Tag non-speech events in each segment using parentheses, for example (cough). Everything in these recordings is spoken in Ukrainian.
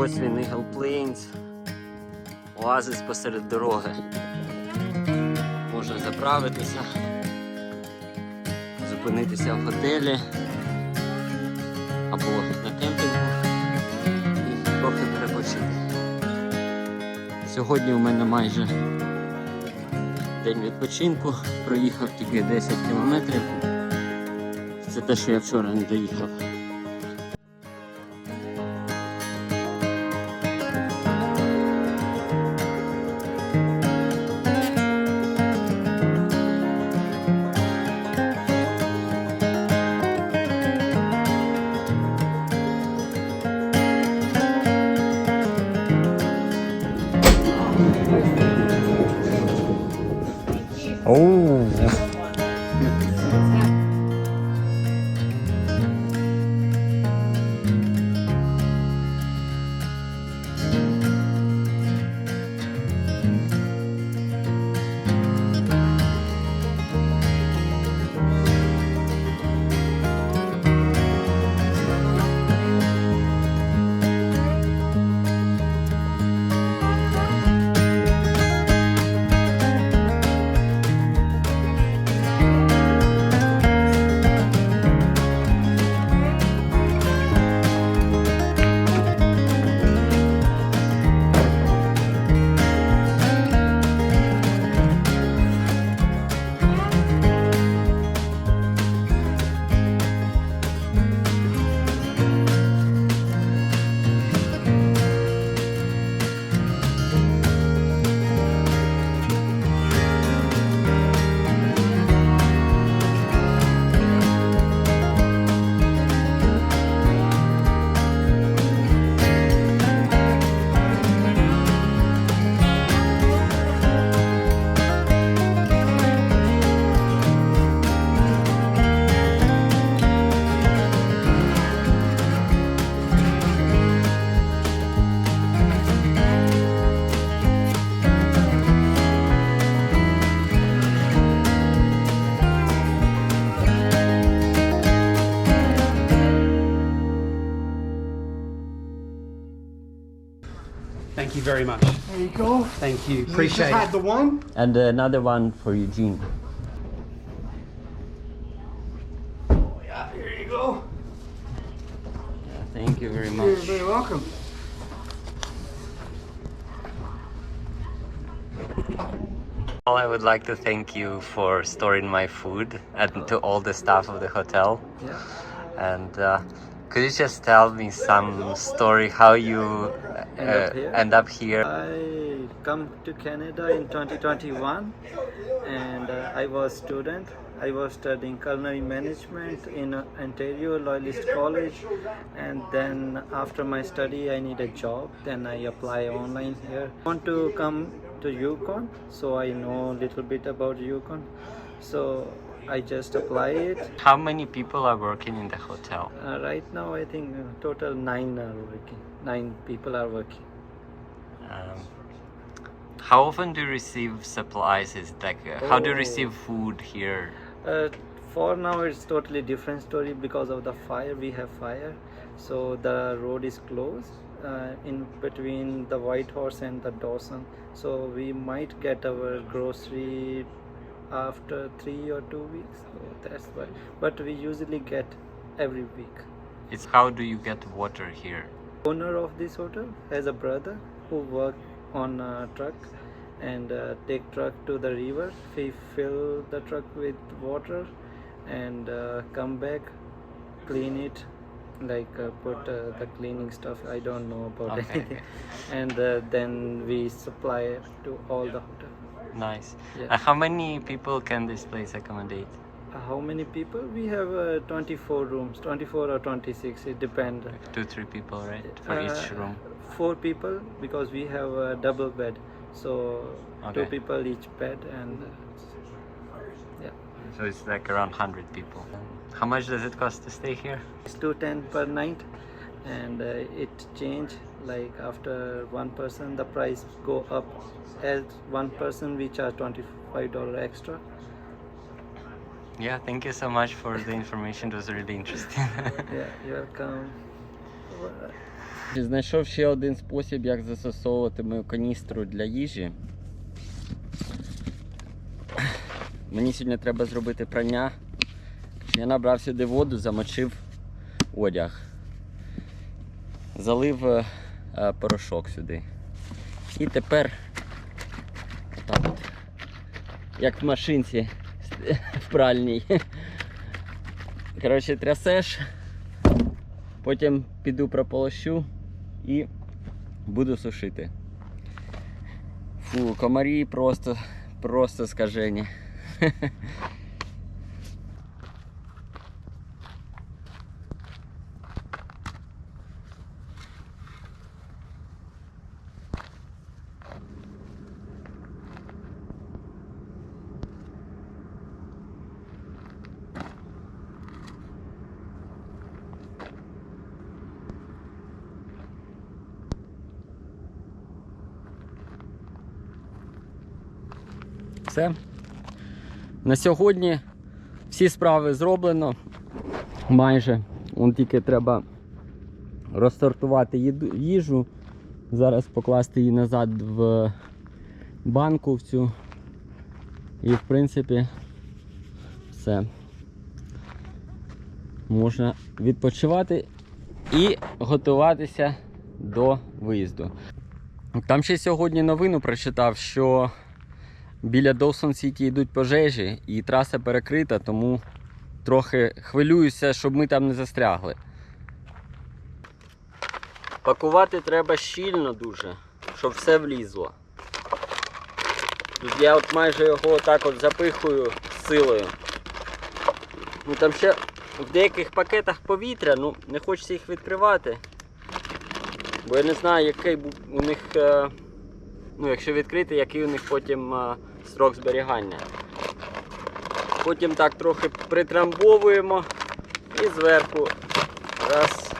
Ось він Eagle Plains. Оазис посеред дороги. Можна заправитися, зупинитися в готелі або на кемпінгу і трохи перепочити. Сьогодні у мене майже день відпочинку, проїхав тільки 10 кілометрів. Це те, що я вчора не доїхав. Very much. There you go. Thank you. Appreciate You just Appreciate had the one. And another one for Eugene. Oh, yeah, here you go. Thank you very much. You're very welcome. Well, I would like to thank you for storing my food and to all the staff of the hotel. Yeah. And uh, could you just tell me some story how you uh, End up here? end up here? I come to Canada in 2021 and uh, I was student. I was studying culinary management in uh, Ontario Loyalist College and then after my study I need a job then I apply online here. I want to come to Yukon so I know a little bit about Yukon. So I just apply it. How many people are working in the hotel? Uh, right now I think uh, total 9 are working. 9 people are working. Um, how often do you receive supplies? Is it like uh, how do you Oh. receive food here? Uh, for now, it's totally different story because of the fire. We have fire, so the road is closed uh, in between the White Horse and the Dawson. So we might get our grocery after three or two weeks. So that's why. But we usually get every week. It's how do you get water here? Owner of this hotel has a brother who work on a truck and uh, take truck to the river. We fill the truck with water and uh, come back, clean it, like uh, put uh, the cleaning stuff. I don't know about Okay, anything. okay. And uh, then we supply it to all the hotel. Nice. Yeah. Uh, how many people can this place accommodate? Uh, How many people? We have uh, 24 rooms, 24 or 26. It depends. Two, three people, right? For each Uh, room. Four people because we have a double bed, so two people each bed, and uh, yeah, So it's like around 100 people. How much does it cost to stay here? it's two ten per night, and uh, it change like after one person the price go up. As one person we charge twenty five dollar extra. Yeah, thank you so much for the information. It was really interesting. Yeah, you're welcome. Знайшов ще один спосіб, як застосовувати мою каністру для їжі. Мені сьогодні треба зробити прання. Я набрав сюди воду, замочив одяг. Залив е, е, порошок сюди. І тепер так от, як в машинці (laughs) в пральній. Коротше, трясеш, потім піду прополощу і буду сушити. Фу, комарі просто, просто скажені. (laughs) Все. На сьогодні всі справи зроблено. Майже. Вон тільки треба розсортувати їжу. Зараз покласти її назад в банку в цю. І в принципі все. Можна відпочивати і готуватися до виїзду. Там ще сьогодні новину прочитав, що біля Доусон Сіті йдуть пожежі і траса перекрита, тому трохи хвилююся, щоб ми там не застрягли. Пакувати треба щільно дуже, щоб все влізло. Тут я от майже його отак от запихую силою. Ну там ще в деяких пакетах повітря, ну не хочеться їх відкривати. Бо я не знаю, який у них, е, ну якщо відкрити, який у них потім е, срок зберігання. Потім так трохи притрамбовуємо і зверху. Раз,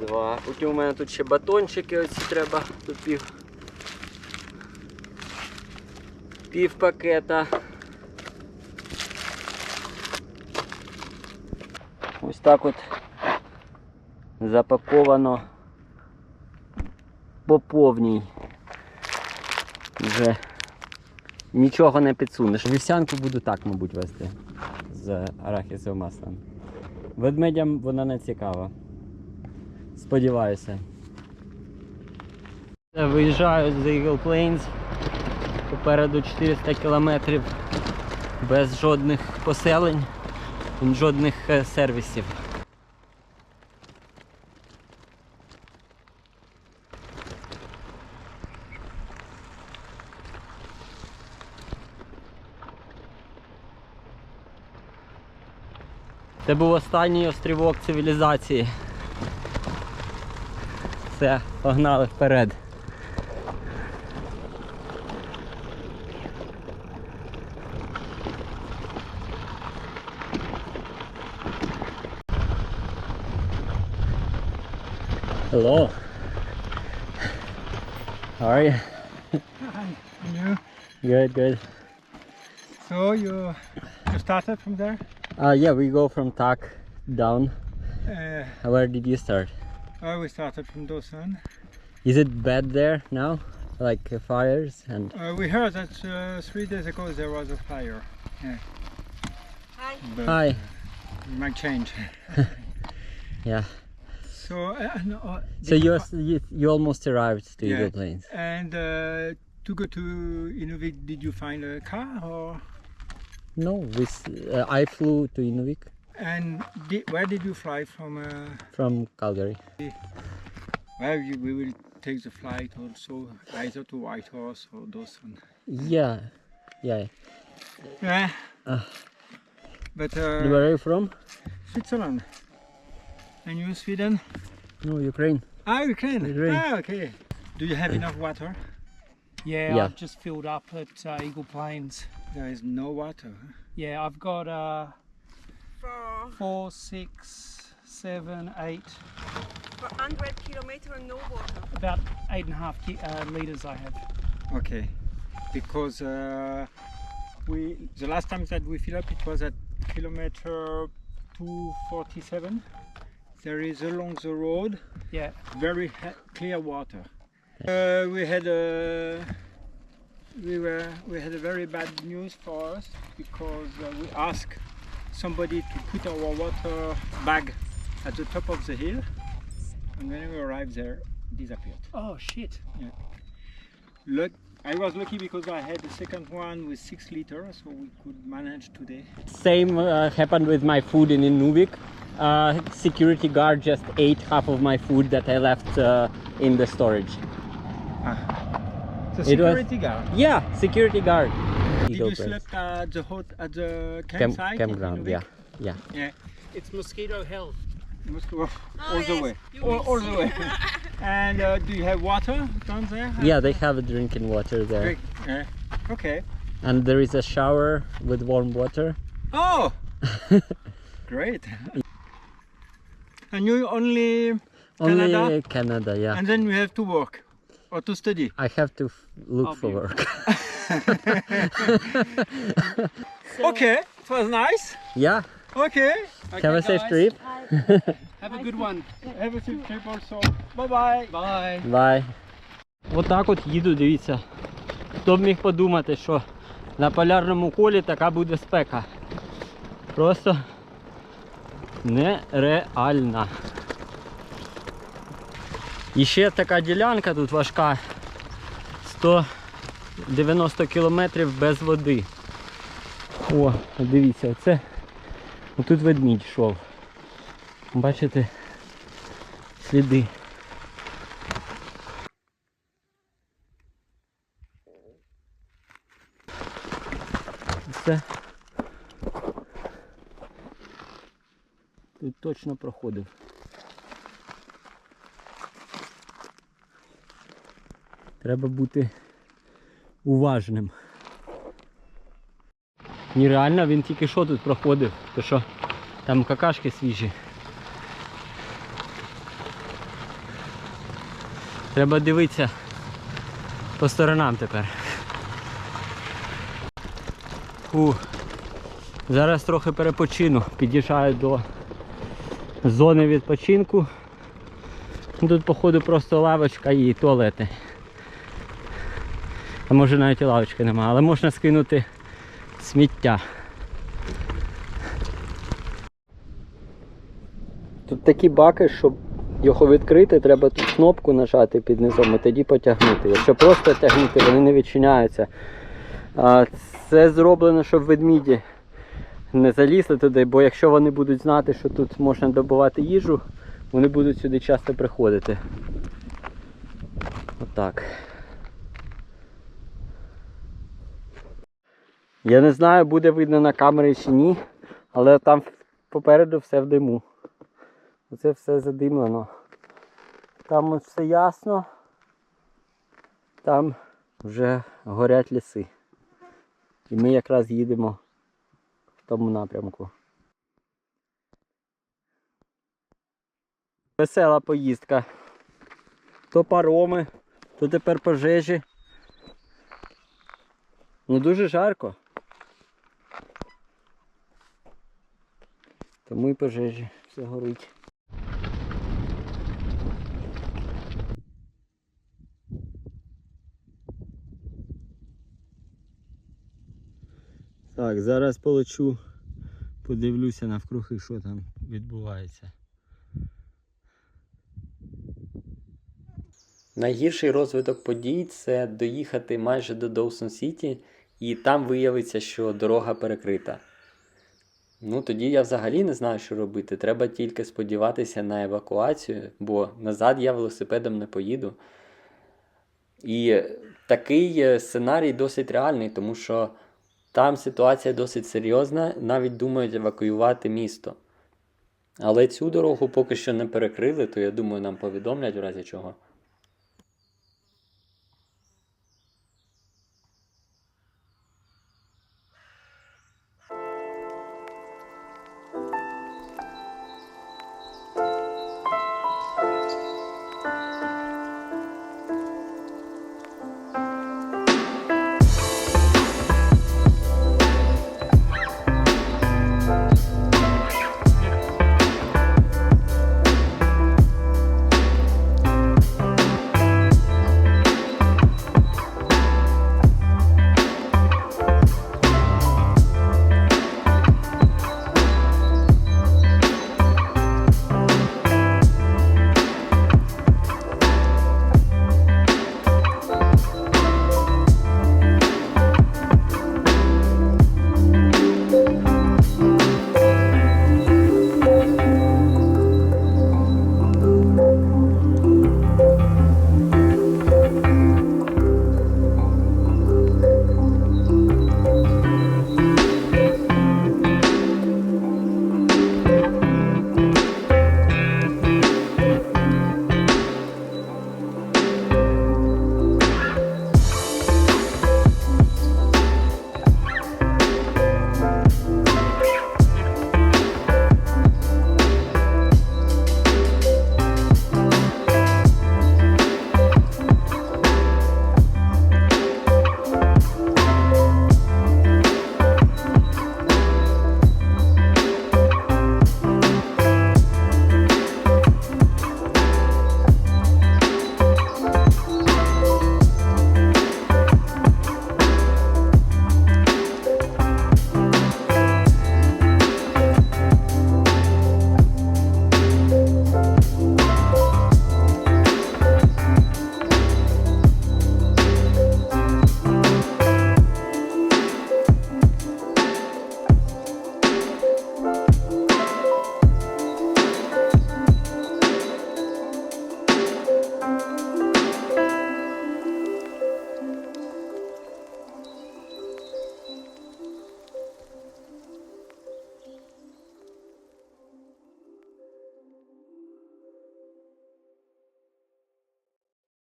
два. Потім у мене тут ще батончики оці треба. Тут пів. Пів пакета. Ось так от запаковано по повній. Вже нічого не підсунеш. Вівсянку буду так, мабуть, вести з арахісовим маслом. Ведмедям вона не цікава. Сподіваюся. Виїжджаю з Eagle Plains. Попереду 400 кілометрів без жодних поселень, жодних е, сервісів. Це був останній острівок цивілізації. Все, погнали вперед. Hello. How are you? Hi, and You. Good, good. So you you started from there? Uh, yeah, we go from Tak down. Uh, Where did you start? oh, we started from Dosan. Is it bad there now? Like uh, fires and Uh, we heard that uh, three days ago there was a fire. Yeah. Hi. But Hi. It might change. (laughs) Yeah. So, uh, no, uh, So you you, you almost arrived to Yeah. Eagle Plains. and uh, to go to Inuvik, did you find a car or? No, s- uh, I flew to Inuvik And di- where did you fly from? Uh, from Calgary. well, you, we will take the flight also either to Whitehorse or Dawson. Yeah, yeah. Yeah. Uh. but uh, Where are you from? Switzerland. And you, Sweden? No, Ukraine. Ah, Ukraine. Ukraine. Ah, okay. Do you have enough water? Yeah, Yeah. I've just filled up at uh, Eagle Plains. There is no water. huh? Yeah, I've got uh, For, four, six, seven, eight, for 100 kilometer no water. about eight and a half ki- uh, liters I have. Okay. Because uh, we the last time that we fill up, it was at kilometer 247. there is along the road Yeah. very clear water. Uh, we had a we were we had a very bad news for us because uh, we asked somebody to put our water bag at the top of the hill, and when we arrived there, it disappeared. Oh shit. Look, I was lucky because I had the second one with six liters, so we could manage today. Same uh, happened with my food in Inuvik. Uh, security guard just ate half of my food that I left uh, in the storage. The It was- security guard. Yeah, security guard. Did you sleep at the hot at the campsite? in campground, Inuvik? yeah. Yeah. Yeah. It's mosquito health. Mosquito, go Oh, all the yes, way. you All, will all the way. (laughs) and uh, do you have water down there? Yeah, they have a drinking water there. Great. Yeah. Okay. And there is a shower with warm water. Oh, (laughs) great. And you only Only Canada? Canada, yeah. and then you have to work or to. I have to look I'll for be- work. Okay, it was nice. yeah, Okay. have a safe guys. trip. Have a good one. Have a safe trip also. Bye bye. Bye. Бай. Отак от їду, дивіться. Хто б міг подумати, що на полярному колі така буде спека. Просто нереальна. І ще така ділянка тут важка. 190 кілометрів без води. О, дивіться, оце. Отут ведмідь йшов. Бачите? Сліди. Все. Тут точно проходив. Треба бути уважним. Ні, реально він тільки що тут проходив, то що там какашки свіжі. Треба дивитися по сторонам тепер. Фу. Зараз трохи перепочину, під'їжджаю до зони відпочинку. Тут, походу, просто лавочка і туалети. Може навіть і лавочки немає, але можна скинути сміття. Тут такі баки, щоб його відкрити, треба тут кнопку нажати під низом і тоді потягнути. Якщо просто тягнути, вони не відчиняються. Це зроблено, щоб ведміді не залізли туди, бо якщо вони будуть знати, що тут можна добувати їжу, вони будуть сюди часто приходити. Отак. Я не знаю, буде видно на камері чи ні, але там попереду все в диму. Оце все задимлено. Там все ясно. Там вже горять ліси. І ми якраз їдемо в тому напрямку. Весела поїздка. То пароми, то тепер пожежі. Ну дуже жарко. Тому і пожежі, все горить. Так, зараз полечу, подивлюся навкруги, що там відбувається. Найгірший розвиток подій це доїхати майже до Доусон Сіті, і там виявиться, що дорога перекрита. Ну тоді я взагалі не знаю, що робити. Треба тільки сподіватися на евакуацію, бо назад я велосипедом не поїду. І такий е, сценарій досить реальний, тому що там ситуація досить серйозна, навіть думають евакуювати місто. Але цю дорогу поки що не перекрили, то я думаю, нам повідомлять в разі чого.